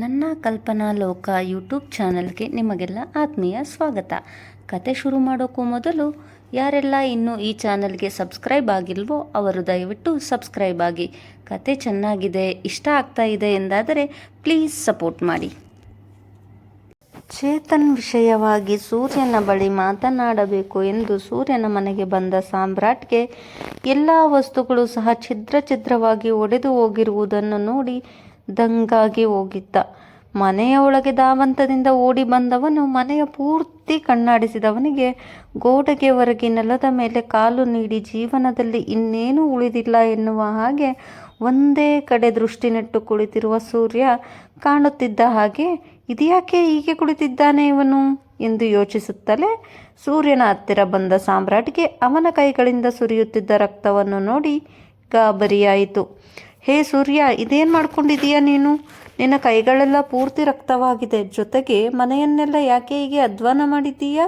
ನನ್ನ ಕಲ್ಪನಾ ಲೋಕ ಯೂಟ್ಯೂಬ್ ಚಾನಲ್ಗೆ ನಿಮಗೆಲ್ಲ ಆತ್ಮೀಯ ಸ್ವಾಗತ. ಕತೆ ಶುರು ಮಾಡೋಕ್ಕೂ ಮೊದಲು, ಯಾರೆಲ್ಲ ಇನ್ನೂ ಈ ಚಾನಲ್ಗೆ ಸಬ್ಸ್ಕ್ರೈಬ್ ಆಗಿಲ್ವೋ ಅವರು ದಯವಿಟ್ಟು ಸಬ್ಸ್ಕ್ರೈಬ್ ಆಗಿ. ಕತೆ ಚೆನ್ನಾಗಿದೆ, ಇಷ್ಟ ಆಗ್ತಾ ಇದೆ ಎಂದಾದರೆ ಪ್ಲೀಸ್ ಸಪೋರ್ಟ್ ಮಾಡಿ. ಚೇತನ್ ವಿಷಯವಾಗಿ ಸೂರ್ಯನ ಬಳಿ ಮಾತನಾಡಬೇಕು ಎಂದು ಸೂರ್ಯನ ಮನೆಗೆ ಬಂದ ಸಾಮ್ರಾಟ್ಗೆ ಎಲ್ಲ ವಸ್ತುಗಳು ಸಹ ಛಿದ್ರ ಛಿದ್ರವಾಗಿ ಒಡೆದು ಹೋಗಿರುವುದನ್ನು ನೋಡಿ ದಂಗಾಗಿ ಹೋಗಿದ್ದ. ಮನೆಯ ಒಳಗೆ ಧಾವಂತದಿಂದ ಓಡಿ ಬಂದವನು ಮನೆಯ ಪೂರ್ತಿ ಕಣ್ಣಾಡಿಸಿದವನಿಗೆ ಗೋಡೆಗೆ ಹೊರಗೆ ನೆಲದ ಮೇಲೆ ಕಾಲು ನೀಡಿ ಜೀವನದಲ್ಲಿ ಇನ್ನೇನು ಉಳಿದಿಲ್ಲ ಎನ್ನುವ ಹಾಗೆ ಒಂದೇ ಕಡೆ ದೃಷ್ಟಿ ನೆಟ್ಟು ಕುಳಿತಿರುವ ಸೂರ್ಯ ಕಾಣುತ್ತಿದ್ದ ಹಾಗೆ, ಇದ್ಯಾಕೆ ಹೀಗೆ ಕುಳಿತಿದ್ದಾನೆ ಇವನು? ಎಂದು ಯೋಚಿಸುತ್ತಲೇ ಸೂರ್ಯನ ಹತ್ತಿರ ಬಂದ ಸಾಮ್ರಾಟ್ಗೆ ಅವನ ಕೈಗಳಿಂದ ಸುರಿಯುತ್ತಿದ್ದ ರಕ್ತವನ್ನು ನೋಡಿ ಗಾಬರಿಯಾಯಿತು. ಹೇ ಸೂರ್ಯ, ಇದೇನು ಮಾಡ್ಕೊಂಡಿದೀಯ ನೀನು? ನಿನ್ನ ಕೈಗಳೆಲ್ಲ ಪೂರ್ತಿ ರಕ್ತವಾಗಿದೆ. ಜೊತೆಗೆ ಮನೆಯನ್ನೆಲ್ಲ ಯಾಕೆ ಹೀಗೆ ಅಧ್ವಾನ ಮಾಡಿದ್ದೀಯ?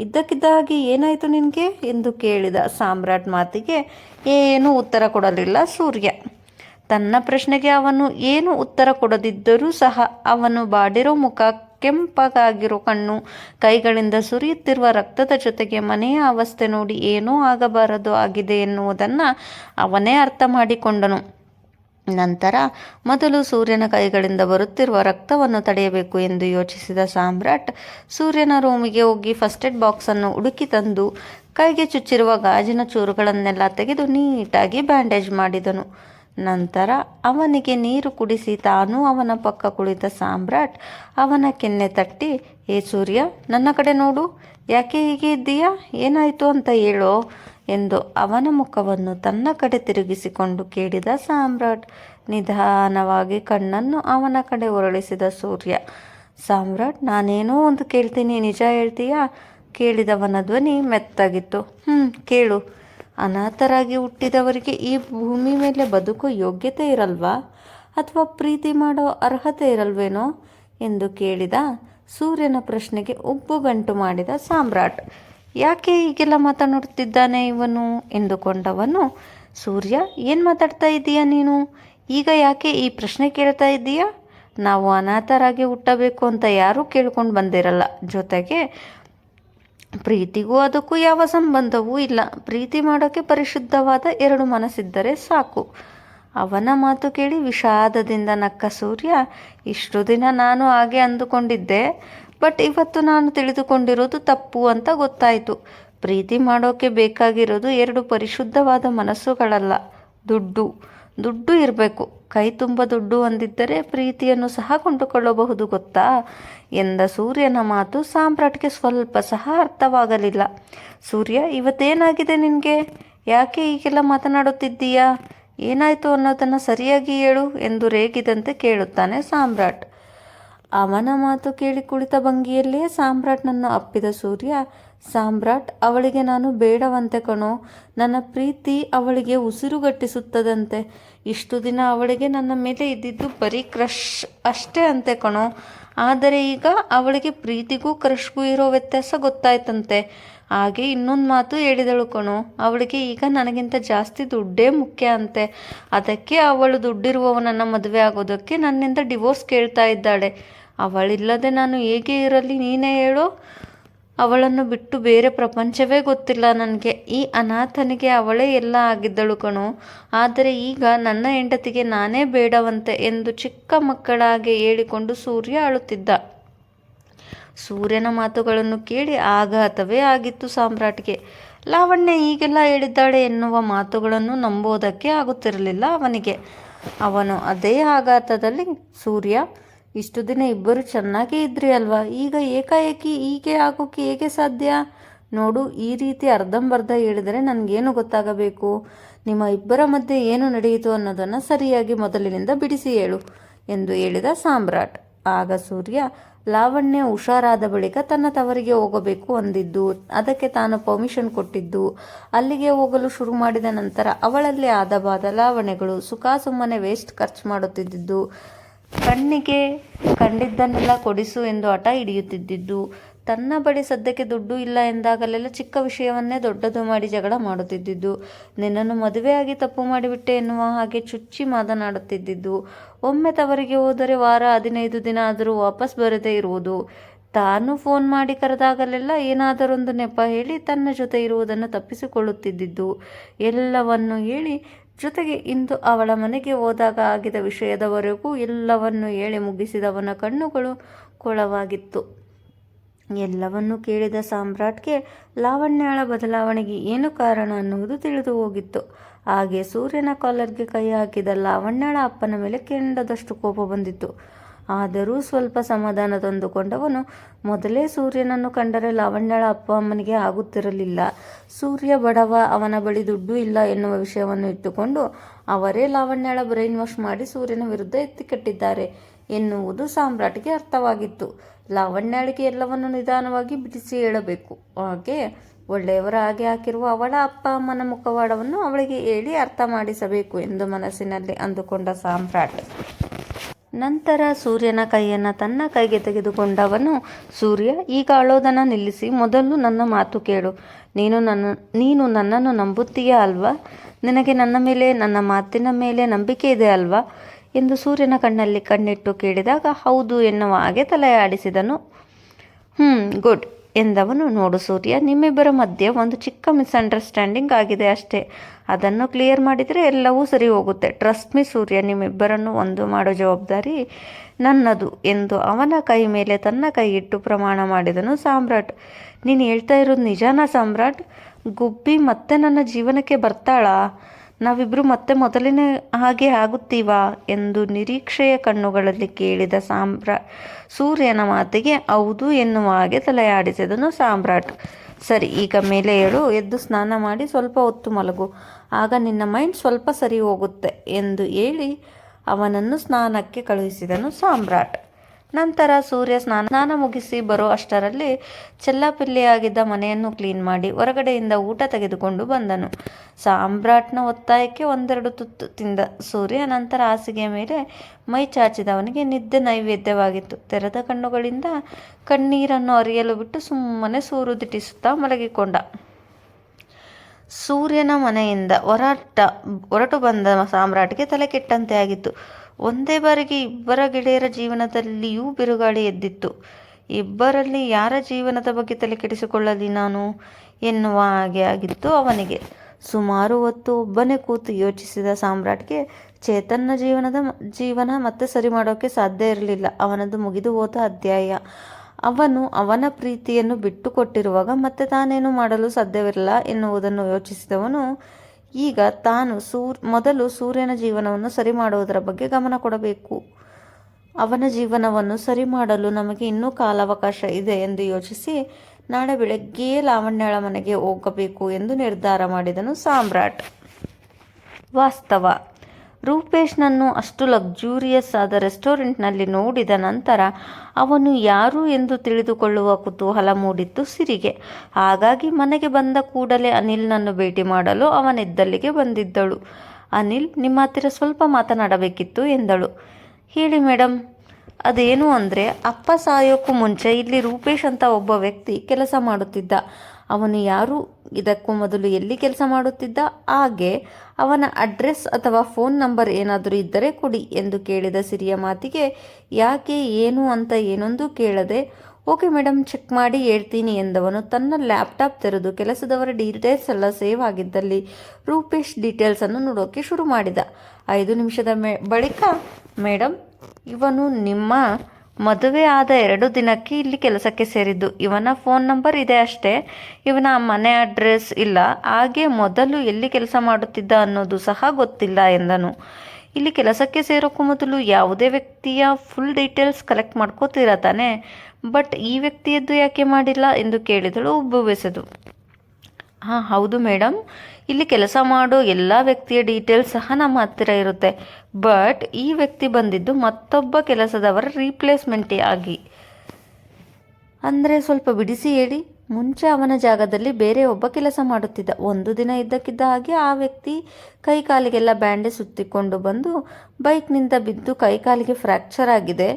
ಇದ್ದಕ್ಕಿದ್ದ ಹಾಗೆ ಏನಾಯಿತು ನಿನಗೆ? ಎಂದು ಕೇಳಿದ ಸಾಮ್ರಾಟ್ ಮಾತಿಗೆ, ಏನೂ ಉತ್ತರ ಕೊಡಲಿಲ್ಲ ಸೂರ್ಯ. ತನ್ನ ಪ್ರಶ್ನೆಗೆ ಅವನು ಏನು ಉತ್ತರ ಕೊಡದಿದ್ದರೂ ಸಹ ಅವನು ಬಾಡಿರೋ ಮುಖ ಕೆಂಪಗಾಗಿರೋ ಕಣ್ಣು, ಕೈಗಳಿಂದ ಸುರಿಯುತ್ತಿರುವ ರಕ್ತದ ಜೊತೆಗೆ ಮನೆಯ ಅವಸ್ಥೆ ನೋಡಿ ಏನೂ ಆಗಬಾರದು ಆಗಿದೆ ಎನ್ನುವುದನ್ನು ಅವನೇ ಅರ್ಥ ಮಾಡಿಕೊಂಡನು. ನಂತರ ಮೊದಲು ಸೂರ್ಯನ ಕೈಗಳಿಂದ ಬರುತ್ತಿರುವ ರಕ್ತವನ್ನು ತಡೆಯಬೇಕು ಎಂದು ಯೋಚಿಸಿದ ಸಾಮ್ರಾಟ್ ಸೂರ್ಯನ ರೂಮಿಗೆ ಹೋಗಿ ಫಸ್ಟ್ ಏಡ್ ಬಾಕ್ಸನ್ನು ಹುಡುಕಿ ತಂದು ಕೈಗೆ ಚುಚ್ಚಿರುವ ಗಾಜಿನ ಚೂರುಗಳನ್ನೆಲ್ಲ ತೆಗೆದು ನೀಟಾಗಿ ಬ್ಯಾಂಡೇಜ್ ಮಾಡಿದನು. ನಂತರ ಅವನಿಗೆ ನೀರು ಕುಡಿಸಿ ತಾನೂ ಅವನ ಪಕ್ಕ ಕುಳಿತ ಸಾಮ್ರಾಟ್ ಅವನ ಕೆನ್ನೆ ತಟ್ಟಿ, ಏ ಸೂರ್ಯ, ನನ್ನ ಕಡೆ ನೋಡು, ಯಾಕೆ ಹೀಗೆ ಇದ್ದೀಯಾ? ಏನಾಯಿತು ಅಂತ ಹೇಳೋ ಎಂದು ಅವನ ಮುಖವನ್ನು ತನ್ನ ಕಡೆ ತಿರುಗಿಸಿಕೊಂಡು ಕೇಳಿದ ಸಾಮ್ರಾಟ್, ನಿಧಾನವಾಗಿ ಕಣ್ಣನ್ನು ಅವನ ಕಡೆ ಹೊರಳಿಸಿದ ಸೂರ್ಯ, ಸಾಮ್ರಾಟ್, ನಾನೇನೋ ಒಂದು ಕೇಳ್ತೀನಿ, ನಿಜ ಹೇಳ್ತೀಯಾ? ಕೇಳಿದವನ ಧ್ವನಿ ಮೆತ್ತಾಗಿತ್ತು. ಹ್ಞೂ ಕೇಳು. ಅನಾಥರಾಗಿ ಹುಟ್ಟಿದವರಿಗೆ ಈ ಭೂಮಿ ಮೇಲೆ ಬದುಕೋ ಯೋಗ್ಯತೆ ಇರಲ್ವಾ? ಅಥವಾ ಪ್ರೀತಿ ಮಾಡೋ ಅರ್ಹತೆ ಇರಲ್ವೇನೋ? ಎಂದು ಕೇಳಿದ ಸೂರ್ಯನ ಪ್ರಶ್ನೆಗೆ ಉಬ್ಬುಗಂಟು ಮಾಡಿದ ಸಾಮ್ರಾಟ್. ಯಾಕೆ ಈಗೆಲ್ಲ ಮಾತನಾಡುತ್ತಿದ್ದಾನೆ ಇವನು ಎಂದುಕೊಂಡವನು, ಸೂರ್ಯ, ಏನು ಮಾತಾಡ್ತಾ ಇದ್ದೀಯಾ ನೀನು? ಈಗ ಯಾಕೆ ಈ ಪ್ರಶ್ನೆ ಕೇಳ್ತಾ ಇದ್ದೀಯಾ ನಾವು ಅನಾಥರಾಗಿ ಹುಟ್ಟಬೇಕು ಅಂತ ಯಾರೂ ಕೇಳ್ಕೊಂಡು ಬಂದಿರಲ್ಲ. ಜೊತೆಗೆ ಪ್ರೀತಿಗೂ ಅದಕ್ಕೂ ಯಾವ ಸಂಬಂಧವೂ ಇಲ್ಲ. ಪ್ರೀತಿ ಮಾಡೋಕ್ಕೆ ಪರಿಶುದ್ಧವಾದ ಎರಡು ಮನಸ್ಸಿದ್ದರೆ ಸಾಕು. ಅವನ ಮಾತು ಕೇಳಿ ವಿಷಾದದಿಂದ ನಕ್ಕ ಸೂರ್ಯ, ಇಷ್ಟು ದಿನ ನಾನು ಹಾಗೆ ಅಂದುಕೊಂಡಿದ್ದೆ, ಬಟ್ ಇವತ್ತು ನಾನು ತಿಳಿದುಕೊಂಡಿರೋದು ತಪ್ಪು ಅಂತ ಗೊತ್ತಾಯಿತು. ಪ್ರೀತಿ ಮಾಡೋಕ್ಕೆ ಬೇಕಾಗಿರೋದು ಎರಡು ಪರಿಶುದ್ಧವಾದ ಮನಸ್ಸುಗಳಲ್ಲ, ದುಡ್ಡು. ದುಡ್ಡು ಇರಬೇಕು. ಕೈ ತುಂಬ ದುಡ್ಡು ಅಂದಿದ್ದರೆ ಪ್ರೀತಿಯನ್ನು ಸಹ ಕೊಂಡುಕೊಳ್ಳಬಹುದು ಗೊತ್ತಾ? ಎಂದ ಸೂರ್ಯನ ಮಾತು ಸಾಮ್ರಾಟ್ಗೆ ಸ್ವಲ್ಪ ಸಹ ಅರ್ಥವಾಗಲಿಲ್ಲ. ಸೂರ್ಯ, ಇವತ್ತೇನಾಗಿದೆ ನಿನಗೆ? ಯಾಕೆ ಈಗೆಲ್ಲ ಮಾತನಾಡುತ್ತಿದ್ದೀಯಾ? ಏನಾಯಿತು ಅನ್ನೋದನ್ನು ಸರಿಯಾಗಿ ಹೇಳು ಎಂದು ರೇಗಿದಂತೆ ಕೇಳುತ್ತಾನೆ ಸಾಮ್ರಾಟ್. ಅವನ ಮಾತು ಕೇಳಿ ಕುಳಿತ ಭಂಗಿಯಲ್ಲೇ ಸಾಮ್ರಾಟ್ನನ್ನು ಅಪ್ಪಿದ ಸೂರ್ಯ. ಸಾಮ್ರಾಟ್, ಅವಳಿಗೆ ನಾನು ಬೇಡವಂತೆ ಕಣೋ. ನನ್ನ ಪ್ರೀತಿ ಅವಳಿಗೆ ಉಸಿರುಗಟ್ಟಿಸುತ್ತದಂತೆ. ಇಷ್ಟು ದಿನ ಅವಳಿಗೆ ನನ್ನ ಮೇಲೆ ಇದ್ದಿದ್ದು ಬರೀ ಕ್ರಶ್ ಅಷ್ಟೇ ಅಂತೆ ಕಣೋ. ಆದರೆ ಈಗ ಅವಳಿಗೆ ಪ್ರೀತಿಗೂ ಕ್ರಶ್ಗೂ ಇರೋ ವ್ಯತ್ಯಾಸ ಗೊತ್ತಾಯ್ತಂತೆ. ಹಾಗೆ ಇನ್ನೊಂದು ಮಾತು ಹೇಳಿದಳು ಕಣೋ, ಅವಳಿಗೆ ಈಗ ನನಗಿಂತ ಜಾಸ್ತಿ ದುಡ್ಡೇ ಮುಖ್ಯ ಅಂತೆ. ಅದಕ್ಕೆ ಅವಳು ದುಡ್ಡಿರುವವನನ್ನು ಮದುವೆ ಆಗೋದಕ್ಕೆ ನನ್ನಿಂದ ಡಿವೋರ್ಸ್ ಕೇಳ್ತಾ ಇದ್ದಾಳೆ. ಅವಳಿಲ್ಲದೆ ನಾನು ಹೇಗೆ ಇರಲಿ ನೀನೇ ಹೇಳು. ಅವಳನ್ನು ಬಿಟ್ಟು ಬೇರೆ ಪ್ರಪಂಚವೇ ಗೊತ್ತಿಲ್ಲ ನನಗೆ. ಈ ಅನಾಥನಿಗೆ ಅವಳೇ ಎಲ್ಲ ಆಗಿದ್ದಳು ಕಣೋ. ಆದರೆ ಈಗ ನನ್ನ ಹೆಂಡತಿಗೆ ನಾನೇ ಬೇಡವಂತೆ ಎಂದು ಚಿಕ್ಕ ಮಕ್ಕಳಾಗೆ ಹೇಳಿಕೊಂಡು ಸೂರ್ಯ ಅಳುತ್ತಿದ್ದ. ಸೂರ್ಯನ ಮಾತುಗಳನ್ನು ಕೇಳಿ ಆಘಾತವೇ ಆಗಿತ್ತು ಸಾಮ್ರಾಟ್ಗೆ. ಲಾವಣ್ಯ ಈಗೆಲ್ಲ ಹೇಳಿದ್ದಾಳೆ ಎನ್ನುವ ಮಾತುಗಳನ್ನು ನಂಬೋದಕ್ಕೆ ಆಗುತ್ತಿರಲಿಲ್ಲ ಅವನಿಗೆ. ಅವನು ಅದೇ ಆಘಾತದಲ್ಲಿ, ಸೂರ್ಯ, ಇಷ್ಟು ದಿನ ಇಬ್ಬರು ಚೆನ್ನಾಗೇ ಇದ್ರಿ ಅಲ್ವಾ? ಈಗ ಏಕಾಏಕಿ ಹೀಗೆ ಆಗೋಕ್ಕೆ ಹೇಗೆ ಸಾಧ್ಯ? ನೋಡು, ಈ ರೀತಿ ಅರ್ಧಂಬರ್ಧ ಹೇಳಿದರೆ ನನಗೇನು ಗೊತ್ತಾಗಬೇಕು? ನಿಮ್ಮ ಇಬ್ಬರ ಮಧ್ಯೆ ಏನು ನಡೆಯಿತು ಅನ್ನೋದನ್ನು ಸರಿಯಾಗಿ ಮೊದಲಿನಿಂದ ಬಿಡಿಸಿ ಹೇಳು, ಎಂದು ಹೇಳಿದ ಸಾಮ್ರಾಟ್. ಆಗ ಸೂರ್ಯ, ಲಾವಣ್ಯ ಹುಷಾರಾದ ಬಳಿಕ ತನ್ನ ತವರಿಗೆ ಹೋಗಬೇಕು ಅಂದಿದ್ದು. ಅದಕ್ಕೆ ತಾನು ಪರ್ಮಿಷನ್ ಕೊಟ್ಟಿದ್ದು. ಅಲ್ಲಿಗೆ ಹೋಗಲು ಶುರು ಮಾಡಿದ ನಂತರ ಅವಳಲ್ಲಿ ಆದ ಬದಲಾವಣೆಗಳು ಸುಖ ಸುಮ್ಮನೆ ವೇಸ್ಟ್ ಖರ್ಚು ಮಾಡುತ್ತಿದ್ದುದು ಕಣ್ಣಿಗೆ ಕಂಡಿದ್ದನ್ನೆಲ್ಲ ಕೊಡಿಸು ಎಂದು ಹಠ ಹಿಡಿಯುತ್ತಿದ್ದಿದ್ದು. ತನ್ನ ಬಳಿ ಸದ್ಯಕ್ಕೆ ದುಡ್ಡು ಇಲ್ಲ ಎಂದಾಗಲೆಲ್ಲ ಚಿಕ್ಕ ವಿಷಯವನ್ನೇ ದೊಡ್ಡದು ಮಾಡಿ ಜಗಳ ಮಾಡುತ್ತಿದ್ದಿದ್ದು. ನಿನ್ನನ್ನು ಮದುವೆಯಾಗಿ ತಪ್ಪು ಮಾಡಿಬಿಟ್ಟೆ ಎನ್ನುವ ಹಾಗೆ ಚುಚ್ಚಿ ಮಾತನಾಡುತ್ತಿದ್ದಿದ್ದು. ಒಮ್ಮೆ ತವರಿಗೆ ಹೋದರೆ ವಾರ ಹದಿನೈದು ದಿನ ಆದರೂ ವಾಪಸ್ ಬರದೇ ಇರುವುದು. ತಾನು ಫೋನ್ ಮಾಡಿ ಕರೆದಾಗಲೆಲ್ಲ ಏನಾದರೊಂದು ನೆಪ ಹೇಳಿ ತನ್ನ ಜೊತೆ ಇರುವುದನ್ನು ತಪ್ಪಿಸಿಕೊಳ್ಳುತ್ತಿದ್ದಿದ್ದು. ಎಲ್ಲವನ್ನು ಹೇಳಿ ಜೊತೆಗೆ ಇಂದು ಅವಳ ಮನೆಗೆ ಹೋದಾಗ ಆಗಿದ ವಿಷಯದವರೆಗೂ ಎಲ್ಲವನ್ನು ಹೇಳಿ ಮುಗಿಸಿದವನ ಕಣ್ಣುಗಳು ಕೊಳವಾಗಿತ್ತು. ಎಲ್ಲವನ್ನು ಕೇಳಿದ ಸಾಮ್ರಾಟ್ಗೆ ಲಾವಣ್ಯಳ ಬದಲಾವಣೆಗೆ ಏನು ಕಾರಣ ಅನ್ನುವುದು ತಿಳಿದು ಹೋಗಿತ್ತು. ಹಾಗೆ ಸೂರ್ಯನ ಕಾಲರ್ಗೆ ಕೈ ಹಾಕಿದ ಲಾವಣ್ಯಾಳ ಅಪ್ಪನ ಮೇಲೆ ಕೆಂಡದಷ್ಟು ಕೋಪ ಬಂದಿತ್ತು. ಆದರೂ ಸ್ವಲ್ಪ ಸಮಾಧಾನ ತಂದುಕೊಂಡವನು ಮೊದಲೇ ಸೂರ್ಯನನ್ನು ಕಂಡರೆ ಲಾವಣ್ಯಳ ಅಪ್ಪ ಅಮ್ಮನಿಗೆ ಆಗುತ್ತಿರಲಿಲ್ಲ. ಸೂರ್ಯ ಬಡವ, ಅವನ ಬಳಿ ದುಡ್ಡು ಇಲ್ಲ ಎನ್ನುವ ವಿಷಯವನ್ನು ಇಟ್ಟುಕೊಂಡು ಅವರೇ ಲಾವಣ್ಯಳ ಬ್ರೈನ್ ವಾಶ್ ಮಾಡಿ ಸೂರ್ಯನ ವಿರುದ್ಧ ಎತ್ತಿಕಟ್ಟಿದ್ದಾರೆ ಎನ್ನುವುದು ಸಾಮ್ರಾಟ್ಗೆ ಅರ್ಥವಾಗಿತ್ತು. ಲಾವಣ್ಯಳಿಗೆ ಎಲ್ಲವನ್ನು ನಿಧಾನವಾಗಿ ಬಿಡಿಸಿ ಹೇಳಬೇಕು. ಹಾಗೆ ಒಳ್ಳೆಯವರ ಹಾಗೆ ಹಾಕಿರುವ ಅವಳ ಅಪ್ಪ ಅಮ್ಮನ ಮುಖವಾಡವನ್ನು ಅವಳಿಗೆ ಹೇಳಿ ಅರ್ಥ ಮಾಡಿಸಬೇಕು ಎಂದು ಮನಸ್ಸಿನಲ್ಲಿ ಅಂದುಕೊಂಡ ಸಾಮ್ರಾಟ್. ನಂತರ ಸೂರ್ಯನ ಕೈಯನ್ನು ತನ್ನ ಕೈಗೆ ತೆಗೆದುಕೊಂಡವನು, ಸೂರ್ಯ, ಈಗ ಅಳೋದನ್ನು ನಿಲ್ಲಿಸಿ, ಮೊದಲು ನನ್ನ ಮಾತು ಕೇಳು. ನೀನು ನನ್ನ, ನೀನು ನನ್ನನ್ನು ನಂಬುತ್ತೀಯಾ ಅಲ್ವಾ? ನಿನಗೆ ನನ್ನ ಮೇಲೆ, ನನ್ನ ಮಾತಿನ ಮೇಲೆ ನಂಬಿಕೆ ಇದೆ ಅಲ್ವಾ? ಎಂದು ಸೂರ್ಯನ ಕಣ್ಣಲ್ಲಿ ಕಣ್ಣಿಟ್ಟು ಕೇಳಿದಾಗ, ಹೌದು ಎನ್ನುವ ಹಾಗೆ ತಲೆಯಾಡಿಸಿದನು. ಹ್ಞೂ ಗುಡ್ ಎಂದವನು, ನೋಡು ಸೂರ್ಯ, ನಿಮ್ಮಿಬ್ಬರ ಮಧ್ಯೆ ಒಂದು ಚಿಕ್ಕ ಮಿಸ್ಅಂಡರ್ಸ್ಟ್ಯಾಂಡಿಂಗ್ ಆಗಿದೆ ಅಷ್ಟೇ. ಅದನ್ನು ಕ್ಲಿಯರ್ ಮಾಡಿದರೆ ಎಲ್ಲವೂ ಸರಿ ಹೋಗುತ್ತೆ. ಟ್ರಸ್ಟ್ ಮಿ ಸೂರ್ಯ, ನಿಮ್ಮಿಬ್ಬರನ್ನು ಒಂದು ಮಾಡೋ ಜವಾಬ್ದಾರಿ ನನ್ನದು ಎಂದು ಅವನ ಕೈ ಮೇಲೆ ತನ್ನ ಕೈ ಇಟ್ಟು ಪ್ರಮಾಣ ಮಾಡಿದನು ಸಾಮ್ರಾಟ್. ನೀನು ಹೇಳ್ತಾ ಇರೋದು ನಿಜಾನಾ ಸಾಮ್ರಾಟ್? ಗುಬ್ಬಿ ಮತ್ತೆ ನನ್ನ ಜೀವನಕ್ಕೆ ಬರ್ತಾಳಾ? ನಾವಿಬ್ಬರು ಮತ್ತೆ ಮೊದಲಿನ ಹಾಗೆ ಆಗುತ್ತೀವಾ ಎಂದು ನಿರೀಕ್ಷೆಯ ಕಣ್ಣುಗಳಲ್ಲಿ ಕೇಳಿದ ಸಾಮ್ರಾ ಸೂರ್ಯನ ಮಾತಿಗೆ, ಹೌದು ಎನ್ನುವ ಹಾಗೆ ತಲೆಯಾಡಿಸಿದನು ಸಾಮ್ರಾಟ್. ಸರಿ, ಈಗ ಮೇಲೆ ಏಳು, ಎದ್ದು ಸ್ನಾನ ಮಾಡಿ ಸ್ವಲ್ಪ ಹೊತ್ತು ಮಲಗು. ಆಗ ನಿನ್ನ ಮೈಂಡ್ ಸ್ವಲ್ಪ ಸರಿ ಹೋಗುತ್ತೆ ಎಂದು ಹೇಳಿ ಅವನನ್ನು ಸ್ನಾನಕ್ಕೆ ಕಳುಹಿಸಿದನು ಸಾಮ್ರಾಟ್. ನಂತರ ಸೂರ್ಯ ಸ್ನಾನ ಸ್ನಾನ ಮುಗಿಸಿ ಬರೋ ಅಷ್ಟರಲ್ಲಿ ಚೆಲ್ಲಾಪಿಲ್ಲಿಯಾಗಿದ್ದ ಮನೆಯನ್ನು ಕ್ಲೀನ್ ಮಾಡಿ ಹೊರಗಡೆಯಿಂದ ಊಟ ತೆಗೆದುಕೊಂಡು ಬಂದನು. ಸಾಮ್ರಾಟ್ನ ಒತ್ತಾಯಕ್ಕೆ ಒಂದೆರಡು ತುತ್ತು ತಿಂದ ಸೂರ್ಯ ನಂತರ ಹಾಸಿಗೆಯ ಮೇಲೆ ಮೈ ಚಾಚಿದವನಿಗೆ ನಿದ್ದೆ ನೈವೇದ್ಯವಾಗಿತ್ತು. ತೆರೆದ ಕಣ್ಣುಗಳಿಂದ ಕಣ್ಣೀರನ್ನು ಅರಿಯಲು ಬಿಟ್ಟು ಸುಮ್ಮನೆ ಸೂರು ದಿಟ್ಟಿಸುತ್ತಾ ಮಲಗಿಕೊಂಡ. ಸೂರ್ಯನ ಮನೆಯಿಂದ ಹೊರಟ, ಹೊರಟು ಬಂದ ಸಾಮ್ರಾಟ್ಗೆ ತಲೆ ಕೆಟ್ಟಂತೆ ಆಗಿತ್ತು. ಒಂದೇ ಬಾರಿಗೆ ಇಬ್ಬರ ಗೆಳೆಯರ ಜೀವನದಲ್ಲಿಯೂ ಬಿರುಗಾಳಿ ಎದ್ದಿತ್ತು. ಇಬ್ಬರಲ್ಲಿ ಯಾರ ಜೀವನದ ಬಗ್ಗೆ ತಲೆ ಕೆಡಿಸಿಕೊಳ್ಳಲಿ ನಾನು ಎನ್ನುವ ಹಾಗೆ ಆಗಿತ್ತು ಅವನಿಗೆ. ಸುಮಾರು ಹೊತ್ತು ಒಬ್ಬನೇ ಕೂತು ಯೋಚಿಸಿದ ಸಾಮ್ರಾಟ್ಗೆ ಚೇತನ್ನ ಜೀವನದ ಜೀವನ ಮತ್ತೆ ಸರಿ ಮಾಡೋಕ್ಕೆ ಸಾಧ್ಯ ಇರಲಿಲ್ಲ. ಅವನದು ಮುಗಿದು ಹೋದ ಅಧ್ಯಾಯ. ಅವನು ಅವನ ಪ್ರೀತಿಯನ್ನು ಬಿಟ್ಟುಕೊಟ್ಟಿರುವಾಗ ಮತ್ತೆ ತಾನೇನು ಮಾಡಲು ಸಾಧ್ಯವಿರಲ್ಲ ಎನ್ನುವುದನ್ನು ಯೋಚಿಸಿದವನು ಈಗ ತಾನು ಸೂರ್, ಮೊದಲು ಸೂರ್ಯನ ಜೀವನವನ್ನು ಸರಿ ಮಾಡುವುದರ ಬಗ್ಗೆ ಗಮನ ಕೊಡಬೇಕು. ಅವನ ಜೀವನವನ್ನು ಸರಿ ಮಾಡಲು ನಮಗೆ ಇನ್ನೂ ಕಾಲಾವಕಾಶ ಇದೆ ಎಂದು ಯೋಚಿಸಿ ನಾಳೆ ಬೆಳಗ್ಗೆ ಲಾವಣ್ಯಳ ಮನೆಗೆ ಹೋಗಬೇಕು ಎಂದು ನಿರ್ಧಾರ ಮಾಡಿದನು ಸಾಮ್ರಾಟ್. ವಾಸ್ತವ. ರೂಪೇಶ್ನನ್ನು ಅಷ್ಟು ಲಕ್ಸುರಿಯಸ್ ಆದ ರೆಸ್ಟೋರೆಂಟ್ನಲ್ಲಿ ನೋಡಿದ ನಂತರ ಅವನು ಯಾರು ಎಂದು ತಿಳಿದುಕೊಳ್ಳುವ ಕುತೂಹಲ ಮೂಡಿತ್ತು ಸಿರಿಗೆ. ಹಾಗಾಗಿ ಮನೆಗೆ ಬಂದ ಕೂಡಲೇ ಅನಿಲ್ನನ್ನು ಭೇಟಿ ಮಾಡಲು ಅವನಿದ್ದಲ್ಲಿಗೆ ಬಂದಿದ್ದಳು. ಅನಿಲ್, ನಿಮ್ಮ ಹತ್ತಿರ ಸ್ವಲ್ಪ ಮಾತನಾಡಬೇಕಿತ್ತು ಎಂದಳು. ಹೇಳಿ ಮೇಡಮ್ ಅದೇನು ಅಂದರೆ ಅಪ್ಪ ಸಾಯೋಕ್ಕೂ ಮುಂಚೆ ಇಲ್ಲಿ ರೂಪೇಶ್ ಅಂತ ಒಬ್ಬ ವ್ಯಕ್ತಿ ಕೆಲಸ ಮಾಡುತ್ತಿದ್ದ. ಅವನು ಯಾರು? ಇದಕ್ಕೂ ಮೊದಲು ಎಲ್ಲಿ ಕೆಲಸ ಮಾಡುತ್ತಿದ್ದ? ಹಾಗೆ ಅವನ ಅಡ್ರೆಸ್ ಅಥವಾ ಫೋನ್ ನಂಬರ್ ಏನಾದರೂ ಇದ್ದರೆ ಕೊಡಿ ಎಂದು ಕೇಳಿದ ಸಿರಿಯ ಮಾತಿಗೆ, ಯಾಕೆ, ಏನು ಅಂತ ಏನೊಂದು ಕೇಳದೆ, ಓಕೆ ಮೇಡಮ್ ಚೆಕ್ ಮಾಡಿ ಹೇಳ್ತೀನಿ ಎಂದವನು ತನ್ನ ಲ್ಯಾಪ್ಟಾಪ್ ತೆರೆದು ಕೆಲಸದವರ ಡೀಟೇಲ್ಸ್ ಎಲ್ಲ ಸೇವ್ ಆಗಿದ್ದಲ್ಲಿ ರೂಪೇಶ್ ಡೀಟೇಲ್ಸನ್ನು ನೋಡೋಕೆ ಶುರು ಮಾಡಿದ. ಐದು ನಿಮಿಷದ ಮೇ, ಬಳಿಕ ಮೇಡಮ್ ಇವನು ನಿಮ್ಮ ಮದುವೆ ಆದ ಎರಡು ದಿನಕ್ಕೆ ಇಲ್ಲಿ ಕೆಲಸಕ್ಕೆ ಸೇರಿದ್ದು. ಇವನ ಫೋನ್ ನಂಬರ್ ಇದೆ ಅಷ್ಟೇ. ಇವನ ಮನೆ ಅಡ್ರೆಸ್ ಇಲ್ಲ. ಹಾಗೆ ಮೊದಲು ಎಲ್ಲಿ ಕೆಲಸ ಮಾಡುತ್ತಿದ್ದ ಅನ್ನೋದು ಸಹ ಗೊತ್ತಿಲ್ಲ ಎಂದನು. ಇಲ್ಲಿ ಕೆಲಸಕ್ಕೆ ಸೇರೋಕ್ಕೂ ಮೊದಲು ಯಾವುದೇ ವ್ಯಕ್ತಿಯ ಫುಲ್ ಡೀಟೇಲ್ಸ್ ಕಲೆಕ್ಟ್ ಮಾಡ್ಕೋತೀರ ತಾನೆ? ಬಟ್ ಈ ವ್ಯಕ್ತಿಯದ್ದು ಯಾಕೆ ಮಾಡಿಲ್ಲ ಎಂದು ಕೇಳಿದಳು ಉಬ್ಬುವೆಸೆದು. ಹಾಂ, ಹೌದು ಮೇಡಮ್ ಇಲ್ಲಿ ಕೆಲಸ ಮಾಡೋ ಎಲ್ಲ ವ್ಯಕ್ತಿಯ ಡೀಟೇಲ್ಸ್ ಸಹ ನಮ್ಮ ಹತ್ತಿರ ಇರುತ್ತೆ. ಬಟ್ ಈ ವ್ಯಕ್ತಿ ಬಂದಿದ್ದು ಮತ್ತೊಬ್ಬ ಕೆಲಸದವರ ರೀಪ್ಲೇಸ್ಮೆಂಟೇ ಆಗಿ. ಅಂದರೆ ಸ್ವಲ್ಪ ಬಿಡಿಸಿ ಹೇಳಿ. ಮುಂಚೆ ಅವನ ಜಾಗದಲ್ಲಿ ಬೇರೆ ಒಬ್ಬ ಕೆಲಸ ಮಾಡುತ್ತಿದ್ದ. ಒಂದು ದಿನ ಇದ್ದಕ್ಕಿದ್ದ ಹಾಗೆ ಆ ವ್ಯಕ್ತಿ ಕೈ ಕಾಲಿಗೆಲ್ಲ ಬ್ಯಾಂಡೇಜ್ ಸುತ್ತಿಕೊಂಡು ಬಂದು ಬೈಕ್ನಿಂದ ಬಿದ್ದು ಕೈ ಕಾಲಿಗೆ ಫ್ರ್ಯಾಕ್ಚರ್ ಆಗಿದೆ.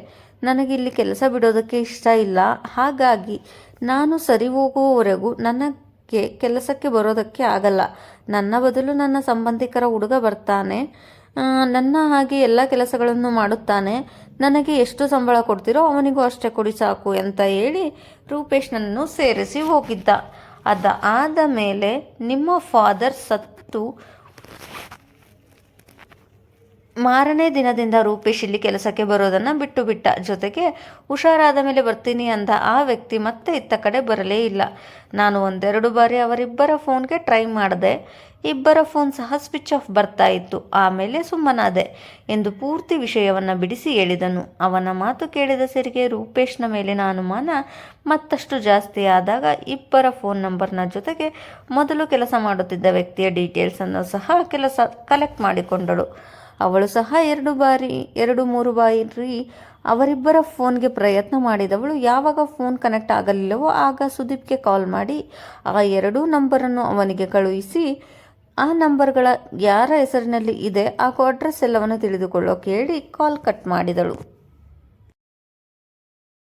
ನನಗೆ ಇಲ್ಲಿ ಕೆಲಸ ಬಿಡೋದಕ್ಕೆ ಇಷ್ಟ ಇಲ್ಲ. ಹಾಗಾಗಿ ನಾನು ಸರಿ ಹೋಗುವವರೆಗೂ ನನಗೆ ಕೆಲಸಕ್ಕೆ ಬರೋದಕ್ಕೆ ಆಗಲ್ಲ. ನನ್ನ ಬದಲು ನನ್ನ ಸಂಬಂಧಿಕರ ಹುಡುಗ ಬರ್ತಾನೆ. ನನ್ನ ಹಾಗೆ ಎಲ್ಲ ಕೆಲಸಗಳನ್ನು ಮಾಡುತ್ತಾನೆ. ನನಗೆ ಎಷ್ಟು ಸಂಬಳ ಕೊಡ್ತೀರೋ ಅವನಿಗೂ ಅಷ್ಟೇ ಕೊಡಿ ಸಾಕು ಅಂತ ಹೇಳಿ ರೂಪೇಶ್ನನ್ನು ಸೇರಿಸಿ ಹೋಗಿದ್ದ. ಅದ ಆದ ಮೇಲೆ ನಿಮ್ಮ ಫಾದರ್ ಸತ್ತು. ಮಾರನೇ ದಿನದಿಂದ ರೂಪೇಶ್ ಇಲ್ಲಿ ಕೆಲಸಕ್ಕೆ ಬರೋದನ್ನು ಬಿಟ್ಟು ಬಿಟ್ಟ. ಜೊತೆಗೆ ಹುಷಾರಾದ ಮೇಲೆ ಬರ್ತೀನಿ ಅಂದ ಆ ವ್ಯಕ್ತಿ ಮತ್ತೆ ಇತ್ತ ಕಡೆ ಬರಲೇ ಇಲ್ಲ. ನಾನು ಒಂದೆರಡು ಬಾರಿ ಅವರಿಬ್ಬರ ಫೋನ್ಗೆ ಟ್ರೈ ಮಾಡಿದೆ. ಇಬ್ಬರ ಫೋನ್ ಸಹ ಸ್ವಿಚ್ ಆಫ್ ಬರ್ತಾ ಇತ್ತು. ಆಮೇಲೆ ಸುಮ್ಮನಾದೆ ಎಂದು ಪೂರ್ತಿ ವಿಷಯವನ್ನು ಬಿಡಿಸಿ ಹೇಳಿದನು. ಅವನ ಮಾತು ಕೇಳಿದ ಸರಿಗೆ ರೂಪೇಶ್ನ ಮೇಲಿನ ಅನುಮಾನ ಮತ್ತಷ್ಟು ಜಾಸ್ತಿ ಆದಾಗ ಇಬ್ಬರ ಫೋನ್ ನಂಬರ್ನ ಜೊತೆಗೆ ಮೊದಲು ಕೆಲಸ ಮಾಡುತ್ತಿದ್ದ ವ್ಯಕ್ತಿಯ ಡೀಟೇಲ್ಸನ್ನು ಸಹ ಕೆಲಸ ಕಲೆಕ್ಟ್ ಮಾಡಿಕೊಂಡಳು. ಅವಳು ಸಹ ಎರಡು ಬಾರಿ, ಎರಡು ಮೂರು ಬಾರಿ ಅವರಿಬ್ಬರ ಫೋನ್ಗೆ ಪ್ರಯತ್ನ ಮಾಡಿದವಳು. ಯಾವಾಗ ಫೋನ್ ಕನೆಕ್ಟ್ ಆಗಲಿಲ್ಲವೋ ಆಗ ಸುದೀಪ್ಗೆ ಕಾಲ್ ಮಾಡಿ ಆ ಎರಡೂ ನಂಬರನ್ನು ಅವನಿಗೆ ಕಳುಹಿಸಿ, ಆ ನಂಬರ್ಗಳ ಯಾರ ಹೆಸರಿನಲ್ಲಿ ಇದೆ ಹಾಗೂ ಅಡ್ರೆಸ್ ಎಲ್ಲವನ್ನು ತಿಳಿದುಕೊಳ್ಳೋಕೆ ಹೇಳಿ ಕಾಲ್ ಕಟ್ ಮಾಡಿದಳು.